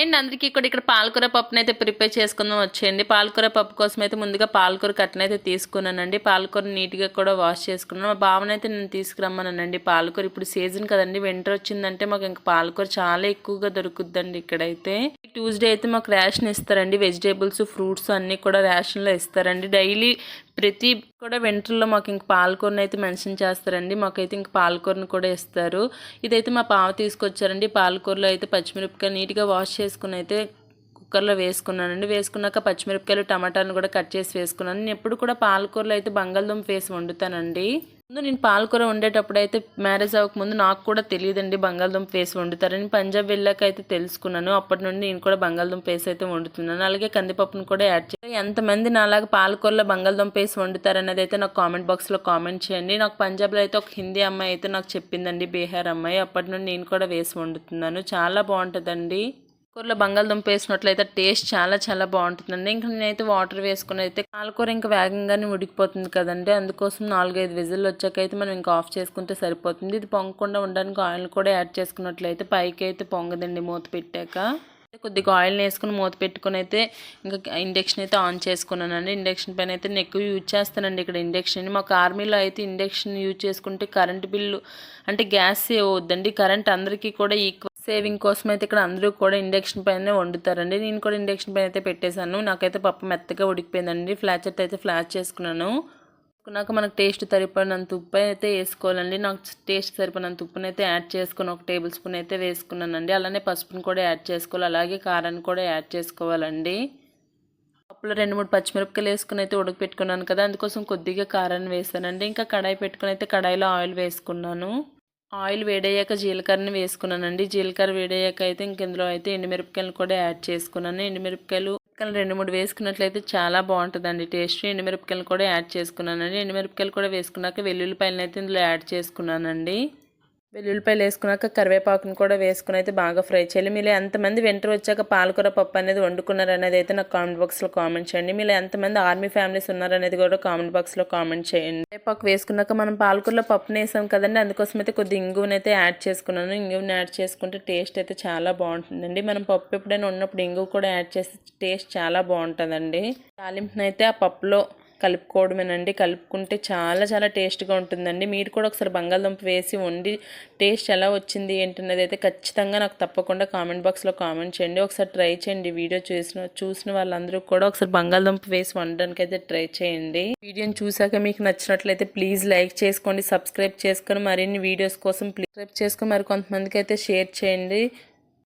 And అందరికీ ఇక్కడ ఇక్కడ పాలకూర పప్పుని అయితే ప్రిపేర్ చేసుకుందాం వచ్చేయండి. పాలకూర పప్పు కోసం అయితే ముందుగా పాలకూర కట్టను అయితే తీసుకున్నానండి. పాలకూర నీట్గా కూడా వాష్ చేసుకున్నాను. మా బావనైతే నేను తీసుకురమ్మన్నానండి పాలకూర. ఇప్పుడు సీజన్ కదండి వింటర్ వచ్చిందంటే మాకు ఇంకా పాలకూర చాలా ఎక్కువగా దొరుకుద్దండి ఇక్కడైతే. ట్యూస్డే అయితే మాకు రేషన్ ఇస్తారండి. వెజిటేబుల్స్ ఫ్రూట్స్ అన్నీ కూడా రేషన్లో ఇస్తారండి. డైలీ ప్రతి కూడా వెంటర్లో మాకు ఇంక పాలకూరని అయితే మెన్షన్ చేస్తారండి. మాకైతే ఇంక పాలకూరని కూడా ఇస్తారు. ఇదైతే మా పావ తీసుకొచ్చారండి. పాలకూరలో అయితే పచ్చిమిరపకాయ నీట్గా వాష్ చేసుకుని అయితే కుక్కర్లో వేసుకున్నానండి. వేసుకున్నాక పచ్చిమిరపకాయలు టమాటాలను కూడా కట్ చేసి వేసుకున్నాను. నేను ఎప్పుడు కూడా పాలకూరలో అయితే బంగాళదుంప వేసి వండుతానండి. ముందు నేను పాలకూర వండేటప్పుడు అయితే మ్యారేజ్ అవ్వకముందు నాకు కూడా తెలియదండి బంగాళదుంప వేసి వండుతారని. పంజాబ్ వెళ్ళాక అయితే తెలుసుకున్నాను. అప్పటి నుండి నేను కూడా బంగాళదుంప వేసి అయితే వండుతున్నాను. అలాగే కందిపప్పును కూడా యాడ్ చేయాలి ఎంతమంది నాలాగా పాలకూరలో బంగాళదుంప వేసి వండుతారనేది అయితే నాకు కామెంట్ బాక్స్లో కామెంట్ చేయండి. నాకు పంజాబ్లో అయితే ఒక హిందీ అమ్మాయి అయితే నాకు చెప్పిందండి బీహార్ అమ్మాయి. అప్పటి నుండి నేను కూడా వేసి వండుతున్నాను. చాలా బాగుంటుందండి. కూరలో బంగాళదుంప వేసినట్లయితే టేస్ట్ చాలా చాలా బాగుంటుందండి. ఇంకా నేనైతే వాటర్ వేసుకుని అయితే పాలకూర ఇంకా వేగంగానే ఉడికిపోతుంది కదండి. అందుకోసం నాలుగైదు విజిల్ వచ్చాక అయితే మనం ఇంకా ఆఫ్ చేసుకుంటే సరిపోతుంది. ఇది పొంగకుండా ఉండడానికి ఆయిల్ కూడా యాడ్ చేసుకున్నట్లయితే పైకి అయితే పొంగదండి మూత పెట్టాక. కొద్దిగా ఆయిల్ని వేసుకుని మూత పెట్టుకుని అయితే ఇంకా ఇండక్షన్ అయితే ఆన్ చేసుకున్నానండి. ఇండక్షన్ పైన అయితే నేను ఎక్కువ యూజ్ చేస్తానండి ఇక్కడ ఇండక్షన్. మాకు ఆర్మీలో అయితే ఇండక్షన్ యూజ్ చేసుకుంటే కరెంట్ బిల్లు అంటే గ్యాస్ సేవ్ అవుద్దండి. కరెంట్ అందరికీ కూడా ఈక్వల్ సేవింగ్ కోసం అయితే ఇక్కడ అందరూ కూడా ఇండక్షన్ పైన వండుతారండి. నేను కూడా ఇండక్షన్ పైన అయితే పెట్టేశాను. నాకైతే పప్పు మెత్తగా ఉడికిపోయిందండి. ఫ్లాచెట్ అయితే ఫ్లాట్ చేసుకున్నాను. నాకు మనకు టేస్ట్ సరిపడినంత ఉప్పు అయితే వేసుకోవాలండి. నాకు టేస్ట్ సరిపడినంత ఉప్పును అయితే యాడ్ చేసుకుని ఒక టేబుల్ స్పూన్ అయితే వేసుకున్నానండి. అలానే పసుపును కూడా యాడ్ చేసుకోవాలి. అలాగే కారాన్ని కూడా యాడ్ చేసుకోవాలండి. పప్పులో రెండు మూడు పచ్చిమిరపకాయలు వేసుకుని అయితే ఉడకపెట్టుకున్నాను కదా. అందుకోసం కొద్దిగా కారాన్ని వేసానండి. ఇంకా కడాయి పెట్టుకుని అయితే కడాయిలో ఆయిల్ వేసుకున్నాను. ఆయిల్ వేడయ్యాక జీలకర్రని వేసుకున్నానండి. జీలకర్ర వేడయ్యాక అయితే ఇంక ఇందులో అయితే ఎండుమిరపకాయలు కూడా యాడ్ చేసుకున్నాను. ఎండుమిరపకాయలు రెండు మూడు వేసుకున్నట్లయితే చాలా బాగుంటుందండి. టేస్ట్ ఎండుమిరపకాయలు కూడా యాడ్ చేసుకున్నానండి. ఎండుమిరపకాయలు కూడా వేసుకున్నాక వెల్లుల్లిపాయలను అయితే ఇందులో యాడ్ చేసుకున్నానండి. వెల్లుల్లిపాయలు వేసుకున్నాక కరివేపాకును కూడా వేసుకుని అయితే బాగా ఫ్రై చేయాలి. మీరు ఎంతమంది వెంటర్ వచ్చాక పాలకూర పప్పు అనేది వండుకున్నారు అనేది అయితే నాకు కామెంట్ బాక్స్లో కామెంట్ చేయండి. మీరు ఎంతమంది ఆర్మీ ఫ్యామిలీస్ ఉన్నారనేది కూడా కామెంట్ బాక్స్లో కామెంట్ చేయండి. కరివేపాకు వేసుకున్నాక మనం పాలకూరలో పప్పుని వేసాం కదండి అందుకోసం అయితే కొద్ది ఇంగువని అయితే యాడ్ చేసుకున్నాను. ఇంగువని యాడ్ చేసుకుంటే టేస్ట్ అయితే చాలా బాగుంటుందండి. మనం పప్పు ఎప్పుడైనా ఉన్నప్పుడు ఇంగువ కూడా యాడ్ చేస్తే టేస్ట్ చాలా బాగుంటుందండి. తాలింపునైతే ఆ పప్పులో కలుపుకోవడమేనండి. కలుపుకుంటే చాలా చాలా టేస్ట్గా ఉంటుందండి. మీరు కూడా ఒకసారి బంగాళదుంప వేసి వండి టేస్ట్ ఎలా వచ్చింది ఏంటన్నది అయితే ఖచ్చితంగా నాకు తప్పకుండా కామెంట్ బాక్స్లో కామెంట్ చేయండి. ఒకసారి ట్రై చేయండి. వీడియో చూసిన చూసిన వాళ్ళందరూ కూడా ఒకసారి బంగాళదుంప వేసి వండడానికి అయితే ట్రై చేయండి. వీడియోని చూసాక మీకు నచ్చినట్లయితే ప్లీజ్ లైక్ చేసుకోండి సబ్స్క్రైబ్ చేసుకొని మరిన్ని వీడియోస్ కోసం సబ్స్క్రైబ్ చేసుకొని మరి కొంతమందికి అయితే షేర్ చేయండి.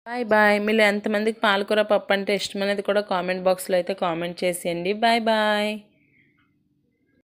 Bye bye. మీరు ఎంతమందికి పాలకూర పప్పు అంటే ఇష్టం అనేది కూడా కామెంట్ బాక్స్లో అయితే కామెంట్ చేసేయండి. Bye bye.